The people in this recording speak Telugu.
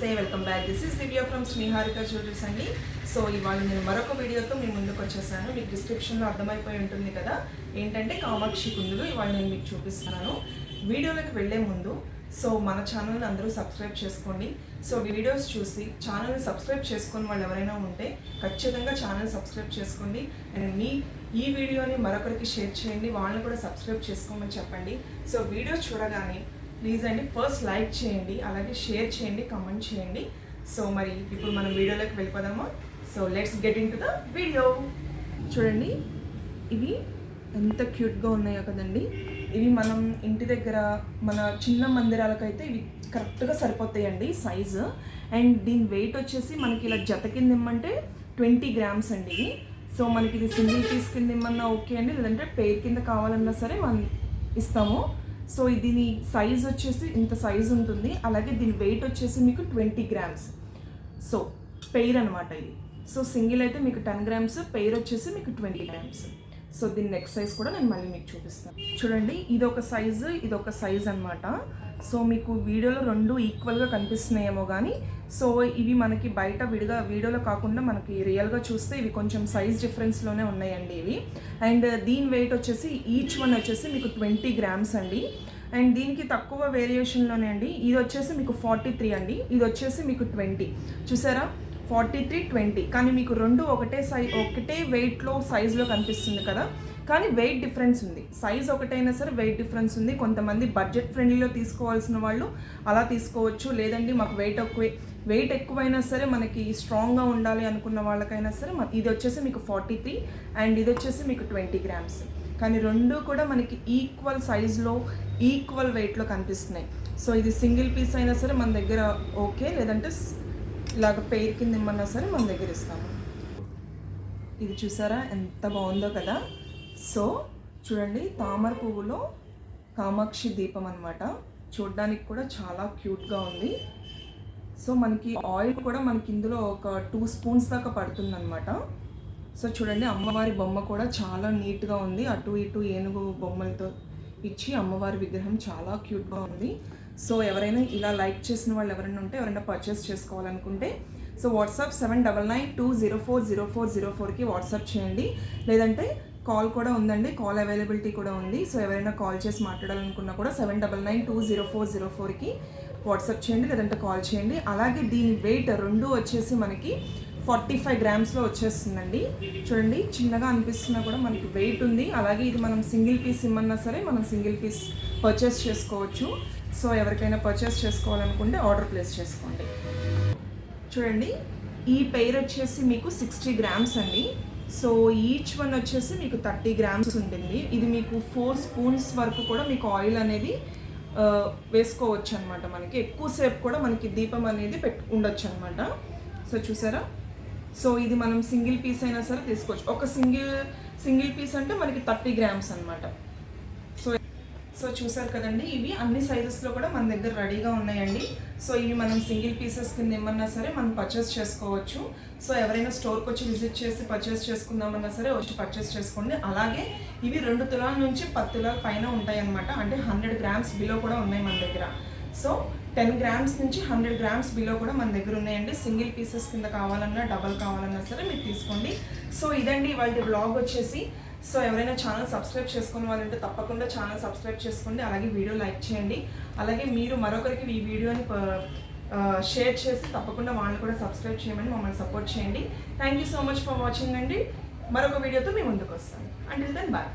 నమస్తే welcome back. This is Divya from Sriharika jewelleries అండి. సో ఇవాళ నేను మరొక వీడియోతో మీ ముందుకు వచ్చేసాను. మీకు డిస్క్రిప్షన్లో అర్థమైపోయి ఉంటుంది కదా? ఏంటంటే కామాక్షి కుందులు. ఇవాళ నేను మీకు చూపిస్తున్నాను. వీడియోలకు వెళ్ళే ముందు సో మన ఛానల్ని అందరూ సబ్స్క్రైబ్ చేసుకోండి. సో వీడియోస్ చూసి ఛానల్ని సబ్స్క్రైబ్ చేసుకొని వాళ్ళు ఎవరైనా ఉంటే ఖచ్చితంగా ఛానల్ సబ్స్క్రైబ్ చేసుకోండి. అండ్ మీ ఈ వీడియోని మరొకరికి షేర్ చేయండి. వాళ్ళని కూడా సబ్స్క్రైబ్ చేసుకోమని చెప్పండి. సో వీడియోస్ చూడగానే ప్లీజ్ అండి ఫస్ట్ లైక్ చేయండి అలాగే షేర్ చేయండి కమెంట్ చేయండి. సో మరి ఇప్పుడు మనం వీడియోలోకి వెళ్ళిపోదామా. So let's get into the video. చూడండి ఇవి ఎంత క్యూట్గా ఉన్నాయో కదండి. ఇవి మనం ఇంటి దగ్గర మన చిన్న మందిరాలకైతే ఇవి కరెక్ట్గా సరిపోతాయండి సైజు. అండ్ దీని వెయిట్ వచ్చేసి మనకి ఇలా జత కింద ఇమ్మంటే ట్వంటీ గ్రామ్స్ అండి ఇవి. సో మనకి ఇది సింగిల్ పీస్ కింద ఇమ్మన్నా ఓకే అండి లేదంటే పేర్ కింద కావాలన్నా సరే మనం ఇస్తాము. సో దీని సైజ్ వచ్చేసి ఇంత సైజ్ ఉంటుంది. అలాగే దీని వెయిట్ వచ్చేసి మీకు ట్వంటీ గ్రామ్స్ సో పెయిర్ అనమాట ఇది. సో సింగిల్ అయితే మీకు టెన్ గ్రామ్స్ పెయిర్ వచ్చేసి మీకు ట్వంటీ గ్రామ్స్ సో దీని నెక్స్ట్ సైజ్ కూడా నేను మళ్ళీ మీకు చూపిస్తాను. చూడండి ఇది ఒక సైజు ఇది ఒక సైజ్ అనమాట సో మీకు వీడియోలో రెండు ఈక్వల్గా కనిపిస్తున్నాయేమో కానీ సో ఇవి మనకి బయట విడిగా వీడియోలో కాకుండా మనకి రియల్గా చూస్తే ఇవి కొంచెం సైజ్ డిఫరెన్స్లోనే ఉన్నాయండి ఇవి. అండ్ దీని వెయిట్ వచ్చేసి ఈచ్ వన్ వచ్చేసి మీకు ట్వంటీ గ్రామ్స్ అండి. అండ్ దీనికి తక్కువ వేరియేషన్లోనే అండి. ఇది వచ్చేసి మీకు ఫార్టీ త్రీ అండి. ఇది వచ్చేసి మీకు ట్వంటీ చూసారా? ఫార్టీ త్రీ ట్వంటీ కానీ మీకు రెండు ఒకటే సై ఒకటే వెయిట్లో సైజులో కనిపిస్తుంది కదా? కానీ వెయిట్ డిఫరెన్స్ ఉంది. సైజ్ ఒకటైనా సరే వెయిట్ డిఫరెన్స్ ఉంది. కొంతమంది బడ్జెట్ ఫ్రెండ్లీలో తీసుకోవాల్సిన వాళ్ళు అలా తీసుకోవచ్చు. లేదండి మాకు వెయిట్ ఎక్కువ వెయిట్ ఎక్కువైనా సరే మనకి స్ట్రాంగ్గా ఉండాలి అనుకున్న వాళ్ళకైనా సరే ఇది వచ్చేసి మీకు ఫార్టీ త్రీ అండ్ ఇది వచ్చేసి మీకు ట్వంటీ గ్రామ్స్ కానీ రెండు కూడా మనకి ఈక్వల్ సైజులో ఈక్వల్ వెయిట్లో కనిపిస్తున్నాయి. సో ఇది సింగిల్ పీస్ అయినా సరే మన దగ్గర ఓకే లేదంటే ఇలాగ పెయిర్ కింద ఇమ్మన్నా సరే మన దగ్గర ఇస్తాము. ఇది చూసారా? ఎంత బాగుందో కదా? సో చూడండి తామర పువ్వులో కామాక్షి దీపం అనమాట చూడడానికి కూడా చాలా క్యూట్గా ఉంది. సో మనకి ఆయిల్ కూడా మనకి ఇందులో ఒక టూ స్పూన్స్ దాకా పడుతుందన్నమాట. సో చూడండి అమ్మవారి బొమ్మ కూడా చాలా నీట్గా ఉంది. అటు ఇటు ఏనుగు బొమ్మలతో ఇచ్చి అమ్మవారి విగ్రహం చాలా క్యూట్గా ఉంది. సో ఎవరైనా ఇలా లైక్ చేసిన వాళ్ళు ఎవరైనా ఉంటే ఎవరైనా పర్చేస్ చేసుకోవాలనుకుంటే so WhatsApp seven double nine two zero four zero four zero ఫోర్కి వాట్సాప్ చేయండి. లేదంటే కాల్ కూడా ఉందండి. కాల్ అవైలబిలిటీ కూడా ఉంది. సో ఎవరైనా కాల్ చేసి మాట్లాడాలనుకున్నా కూడా seven double nine two zero four zero ఫోర్కి వాట్సాప్ చేయండి లేదంటే కాల్ చేయండి. అలాగే దీని వెయిట్ రెండు వచ్చేసి మనకి ఫార్టీ ఫైవ్ గ్రామ్స్లో వచ్చేస్తుందండి. చూడండి చిన్నగా అనిపిస్తున్నా కూడా మనకి వెయిట్ ఉంది. అలాగే ఇది మనం సింగిల్ పీస్ ఇమ్మన్నా సరే మనం సింగిల్ పీస్ పర్చేస్ చేసుకోవచ్చు. సో ఎవరికైనా పర్చేస్ చేసుకోవాలనుకుంటే ఆర్డర్ ప్లేస్ చేసుకోండి. చూడండి ఈ పెయిర్ వచ్చేసి మీకు సిక్స్టీ గ్రామ్స్ అండి. సో ఈచ్ వన్ వచ్చేసి మీకు థర్టీ గ్రామ్స్ ఉంటుంది. ఇది మీకు ఫోర్ స్పూన్స్ వరకు కూడా మీకు ఆయిల్ అనేది వేసుకోవచ్చు అనమాట మనకి. ఎక్కువసేపు కూడా మనకి దీపం అనేది పెట్టు ఉండొచ్చు అనమాట సో చూసారా? సో ఇది మనం సింగిల్ పీస్ అయినా సరే తీసుకోవచ్చు. ఒక సింగిల్ సింగిల్ పీస్ అంటే మనకి థర్టీ గ్రామ్స్ అనమాట సో చూసారు కదండి ఇవి అన్ని సైజెస్లో కూడా మన దగ్గర రెడీగా ఉన్నాయండి. సో ఇవి మనం సింగిల్ పీసెస్ కింద ఏమన్నా సరే మనం పర్చేస్ చేసుకోవచ్చు. సో ఎవరైనా స్టోర్కి వచ్చి విజిట్ చేసి పర్చేస్ చేసుకుందామన్నా సరే వచ్చి పర్చేస్ చేసుకోండి. అలాగే ఇవి రెండు తులాల నుంచి పది తులాల పైన ఉంటాయి అనమాట అంటే హండ్రెడ్ గ్రామ్స్ బిలో కూడా ఉన్నాయి మన దగ్గర. సో టెన్ గ్రామ్స్ నుంచి హండ్రెడ్ గ్రామ్స్ బిలో కూడా మన దగ్గర ఉన్నాయండి. సింగిల్ పీసెస్ కింద కావాలన్నా డబల్ కావాలన్నా సరే మీరు తీసుకోండి. సో ఇదండి వాళ్ళ బ్లాగ్ వచ్చేసి. సో ఎవరైనా ఛానల్ సబ్స్క్రైబ్ చేసుకుని వాళ్ళంటే తప్పకుండా ఛానల్ సబ్స్క్రైబ్ చేసుకోండి అలాగే వీడియో లైక్ చేయండి. అలాగే మీరు మరొకరికి ఈ వీడియోని షేర్ చేసి తప్పకుండా వాళ్ళని కూడా సబ్స్క్రైబ్ చేయమని మమ్మల్ని సపోర్ట్ చేయండి. Thank you so much for watching అండి. మరొక వీడియోతో మేము ముందుకు వస్తాం అంటిల్ దెన్ బాయ్